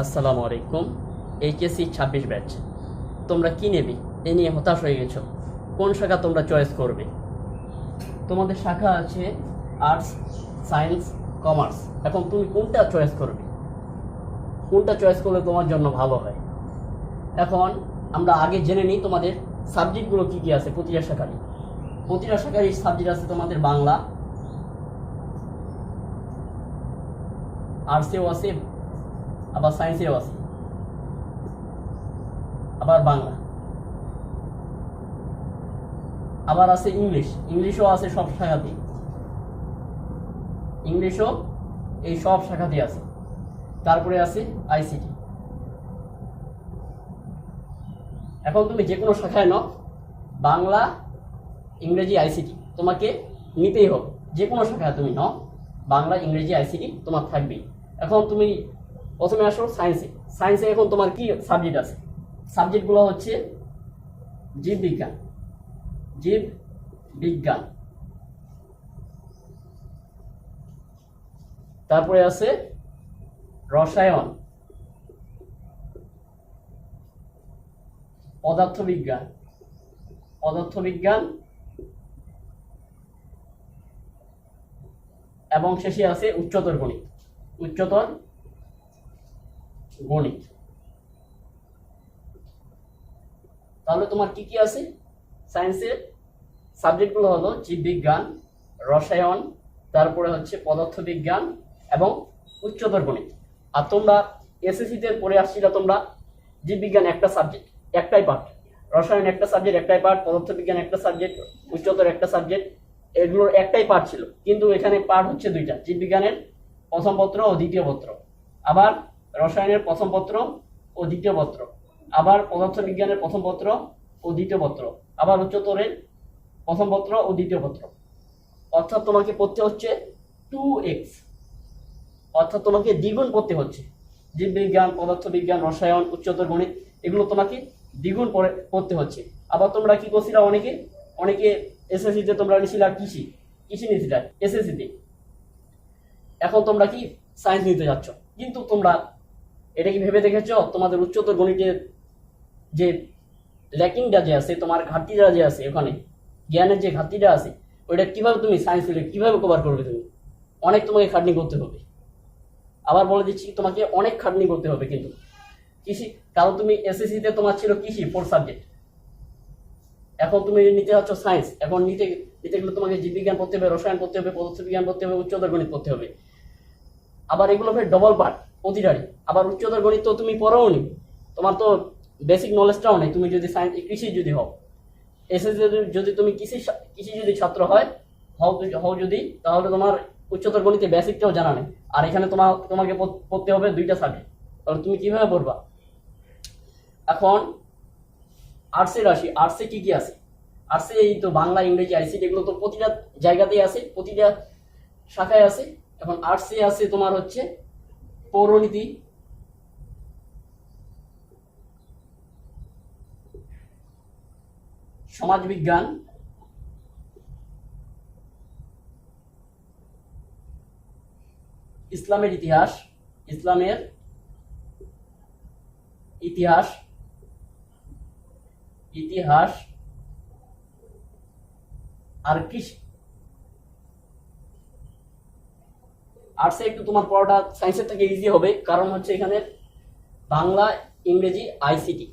আসসালামু আলাইকুম, এইচএসসি ছাব্বিশ ব্যাচ। তোমরা কি নেবে? এ নিয়ে হতাশ হয়ে গেছো? কোন শাখা তোমরা চয়েস করবে? তোমাদের শাখা আছে আর্টস সায়েন্স কমার্স এখন তুমি কোনটা চয়েস করবে? কোনটা চয়েস করলে তোমার জন্য ভালো হয়? এখন আমরা আগে জেনে নিই তোমাদের সাবজেক্টগুলো কী কী আছে প্রতিটা শাখারই। প্রতিটা শাখারই সাবজেক্ট আছে তোমাদের বাংলা আর্টসেও আছে আবার সায়েন্সেও আছে আবার বাংলা। আবার আছে ইংলিশ। ইংলিশও আছে সব শাখাতে ইংলিশও এই সব শাখাতে আছে। তারপরে আছে আইসিটি। এখন তুমি যে কোনো শাখায় নাও, বাংলা, ইংরেজি, আইসিটি, তোমাকে নিতেই হবে। যে কোনো শাখায় তুমি নাও, বাংলা, ইংরেজি, আইসিটি তোমার থাকবেই। এখন তুমি প্রথমে আসো সায়েন্সে সায়েন্সে এখন তোমার কি সাবজেক্ট আছে? সাবজেক্টগুলো হচ্ছে জীব বিজ্ঞান। জীব বিজ্ঞান। তারপরে আছে রসায়ন। পদার্থবিজ্ঞান। পদার্থবিজ্ঞান এবং শেষে আছে উচ্চতর গণিত। উচ্চতর গণিত তাহলে তোমার কি কি আছে? সায়েন্সের সাবজেক্টগুলো হলো জীববিজ্ঞান, রসায়ন, তারপরে হচ্ছে পদার্থবিজ্ঞান এবং উচ্চতর গণিত। আর তোমরা এসএসসিতে পড়ে আসছিল তোমরা, জীববিজ্ঞান একটা সাবজেক্ট একটাই পার্ট রসায়ন একটা সাবজেক্ট একটাই পার্ট পদার্থবিজ্ঞান একটা সাবজেক্ট উচ্চতর একটা সাবজেক্ট এগুলোর একটাই পার্ট ছিল। কিন্তু এখানে পার্ট হচ্ছে দুইটা, জীববিজ্ঞানের প্রথম পত্র ও দ্বিতীয় পত্র। আবার রসায়নের প্রথম পত্র ও দ্বিতীয় পত্র। আবার পদার্থবিজ্ঞানের প্রথম পত্র ও দ্বিতীয় পত্র। আবার উচ্চতরের প্রথম পত্র ও দ্বিতীয় পত্র। অর্থাৎ তোমাকে পড়তে হচ্ছে টু এক্স অর্থাৎ তোমাকে দ্বিগুণ পড়তে হচ্ছে। জীববিজ্ঞান, পদার্থবিজ্ঞান, রসায়ন, উচ্চতর গণিত, এগুলো তোমাকে দ্বিগুণ পড়ে, পড়তে হচ্ছে। আবার তোমরা কি করছিলা অনেকে? অনেকে এসএসসিতে তোমরা নিয়েছিলা কৃষি। কৃষি নিয়েছিলা এসএসসিতে এখন তোমরা কি সায়েন্স নিতে যাচ্ছ? কিন্তু তোমরা এটা কি ভেবে দেখেছ? তোমাদের উচ্চতর গণিতের যে ল্যাকিংটা যে আছে, তোমার ঘাটতিটা যে আছে ওখানে, জ্ঞানের যে ঘাটতিটা আছে, ওইটা কীভাবে তুমি সায়েন্স নিলে কীভাবে কভার করবে তুমি? অনেক তোমাকে খাটনি করতে হবে। আবার বলে দিচ্ছি, তোমাকে অনেক খাটনি করতে হবে কিন্তু। কৃষি কারণ তুমি এসএসসিতে তোমার ছিল কৃষি ফোর সাবজেক্ট এখন তুমি নিতে যাচ্ছ সায়েন্স এখন নিতে নিতে গেলে তোমাকে জীববিজ্ঞান পড়তে হবে, রসায়ন পড়তে হবে, পদার্থবিজ্ঞান পড়তে হবে, উচ্চতর গণিত পড়তে হবে। আবার এগুলো ডবল পার্ট প্রতিটারই আবার উচ্চতর গণিত তো তুমি পড়াও নি তোমার তো বেসিক নলেজটাও নেই। তুমি যদি সায়েন্স কৃষি যদি হও। এসএসসি যদি তুমি কৃষি কৃষি যদি ছাত্র হয়, হও হও যদি, তাহলে তোমার উচ্চতর গণিতে বেসিকটাও জানা নেই। আর এখানে তোমার তোমাকে পড়- পড়তে হবে দুইটা সাবজেক্ট তাহলে তুমি কীভাবে পড়বা? এখন আর্টসের আসি আর্টসে কি কি আছে? আর্টসে এই তো বাংলা, ইংরেজি আইসিটি এগুলো তো প্রতিটা জায়গাতেই আছে, প্রতিটা শাখায় আছে। এখন আর্টসে আছে তোমার হচ্ছে পৌরনীতি। সমাজবিজ্ঞান। ইসলামের ইতিহাস ইসলামের ইতিহাস ইতিহাস আর কৃষি আর্টসে একটু তোমার পড়াটা সায়েন্সের থেকে ইজি হবে। কারণ হচ্ছে এখানে বাংলা, ইংরেজি আইসিটি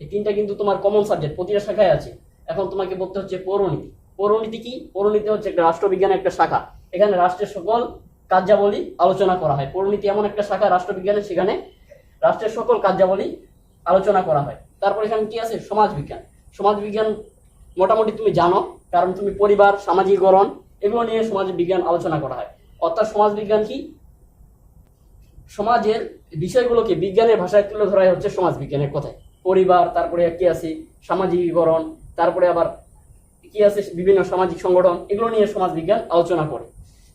এই তিনটা কিন্তু তোমার কমন সাবজেক্ট প্রতিটা শাখায় আছে। এখন তোমাকে বলতে হচ্ছে পৌরনীতি। পৌরনীতি কি? পৌরনীতি হচ্ছে একটা রাষ্ট্রবিজ্ঞানের একটা শাখা। এখানে রাষ্ট্রের সকল কার্যাবলী আলোচনা করা হয়। পৌরনীতি এমন একটা শাখা রাষ্ট্রবিজ্ঞানের, সেখানে রাষ্ট্রের সকল কার্যাবলী আলোচনা করা হয়। তারপর এখানে কি আছে? সমাজবিজ্ঞান। সমাজবিজ্ঞান মোটামুটি তুমি জানো, কারণ তুমি পরিবার, সামাজিকরণ, এগুলো নিয়ে সমাজ বিজ্ঞান আলোচনা করা হয়। অর্থাৎ সমাজবিজ্ঞান কি? সমাজের বিষয়গুলোকে বিজ্ঞানের ভাষায় তুলে ধরাই হচ্ছে সমাজবিজ্ঞানের কথায়। পরিবার, তারপরে কি আছে? সামাজিকীকরণ তারপরে আবার কি আছে? বিভিন্ন সামাজিক সংগঠন, এগুলো নিয়ে সমাজবিজ্ঞান আলোচনা করে।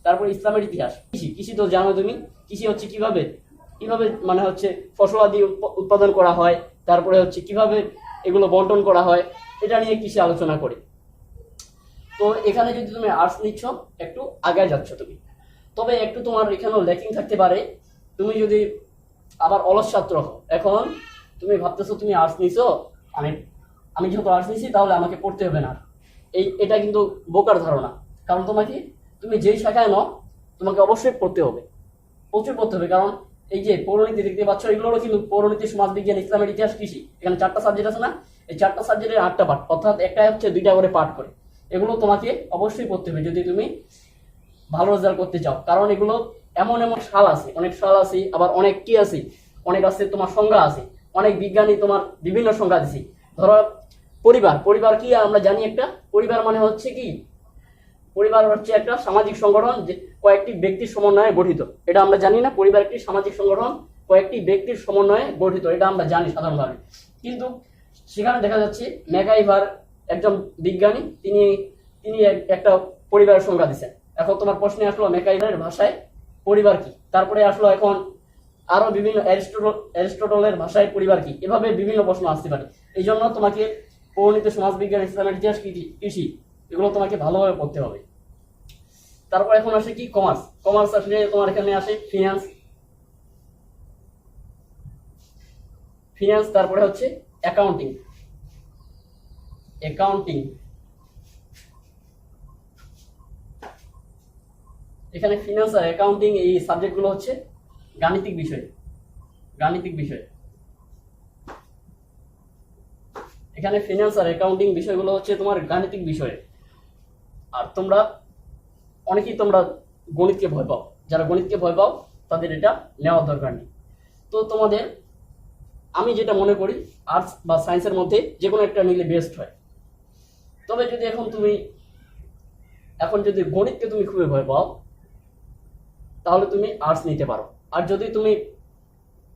তারপরে ইসলামের ইতিহাস। কৃষি কৃষি তো জানো তুমি? কৃষি হচ্ছে কীভাবে? কীভাবে মানে হচ্ছে ফসলাদি উৎপ- উৎপাদন করা হয়? তারপরে হচ্ছে কীভাবে এগুলো বন্টন করা হয়? এটা নিয়ে কৃষি আলোচনা করে। তো এখানে যদি তুমি আর্টস নিচ্ছ, একটু আগে যাচ্ছ তুমি। তবে একটু তোমার এখানেও ল্যাকিং থাকতে পারে। তুমি যদি আবার অলস ছাত্র এখন তুমি ভাবতেছো তুমি আর্টস নিছো, আমি আমি যেহেতু আর্টস নিছি, তাহলে আমাকে পড়তে হবে না। এই, এটা কিন্তু বোকার ধারণা। কারণ তোমাকে, তুমি যেই শাখায় নাও, তোমাকে অবশ্যই পড়তে হবে। প্রচুর পড়তে হবে, কারণ এই যে পৌরনীতি দেখতে পাচ্ছ, এগুলোরও কিন্তু পৌরনীতি সমাজ বিজ্ঞান ইসলামের ইতিহাস, কৃষি। এখানে চারটা সাবজেক্ট আছে না? এই চারটা সাবজেক্টের আটটা পাঠ। অর্থাৎ একটা হচ্ছে দুইটা করে পাঠ করে। এগুলো তোমাকে অবশ্যই পড়তে হবে। যদি তুমি ভালো রেজাল্ট করতে চাও। কারণ এগুলো এমন এমন সাল আছে। অনেক সাল আছে, আবার অনেক কি আছে? অনেক আছে তোমার সংজ্ঞা আছে। অনেক বিজ্ঞানী তোমার বিভিন্ন সংজ্ঞা দিছি। ধরো, পরিবার। পরিবার কি? আমরা জানি একটা। পরিবার মানে হচ্ছে কি? পরিবার হচ্ছে একটা সামাজিক সংগঠন যে কয়েকটি ব্যক্তির সমন্বয়ে গঠিত। এটা আমরা জানি না। পরিবার একটি সামাজিক সংগঠন, কয়েকটি ব্যক্তির সমন্বয়ে গঠিত। এটা আমরা জানি সাধারণভাবে। কিন্তু সেখানে দেখা যাচ্ছে মেগাইভার একজন বিজ্ঞানী, তিনি তিনি এক- একটা পরিবারের সংজ্ঞা দিচ্ছেন এখন তোমার প্রশ্নে আসলো মেকাইভারের ভাষায় পরিবার কি? তারপরে আসলো এখন আরও বিভিন্ন অ্যারিস্টোটল, অ্যারিস্টোটলের ভাষায় পরিবার কি? এভাবে বিভিন্ন প্রশ্ন আসতে পারে। এই জন্য তোমাকে পরিণত সমাজবিজ্ঞান ইসলামের ইতিহাস কৃষি, এগুলো তোমাকে ভালোভাবে পড়তে হবে। তারপর এখন আসে কি? কমার্স। কমার্স আসলে তোমার এখানে আসে ফিনান্স ফিনান্স তারপরে হচ্ছে অ্যাকাউন্টিং অ্যাকাউন্টিং এখানে ফিনান্স আর অ্যাকাউন্টিং এই সাবজেক্টগুলো হচ্ছে গাণিতিক বিষয় গাণিতিক বিষয়। এখানে ফিনান্স আর অ্যাকাউন্টিং বিষয়গুলো হচ্ছে তোমার গাণিতিক বিষয়। আর তোমরা, অনেকেই তোমরা গণিতকে ভয় পাও। যারা গণিতকে ভয় পাও, তাদের এটা নেওয়ার দরকার নেই। তো তোমাদের, আমি যেটা মনে করি আর্টস বা সায়েন্সের মধ্যে যে কোনো একটা নিলে বেস্ট হয়। তবে যদি এখন তুমি, এখন যদি গণিতকে তুমি খুবই ভয় পাও তাহলে তুমি আর্টস নিতে পারো। আর যদি তুমি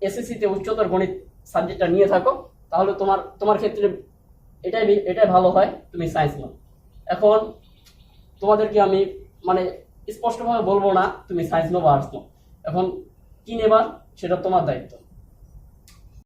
এসএসসিতে উচ্চতর গণিত সাবজেক্টটা নিয়ে থাকো, তাহলে তোমার তোমার ক্ষেত্রে এটাই এটাই ভালো হয়, তুমি সায়েন্স নাও। এখন তোমাদেরকে আমি মানে স্পষ্টভাবে বলব না, তুমি সায়েন্স নাও বা আর্টস নাও। এখন কি নেবার সেটা তোমার দায়িত্ব।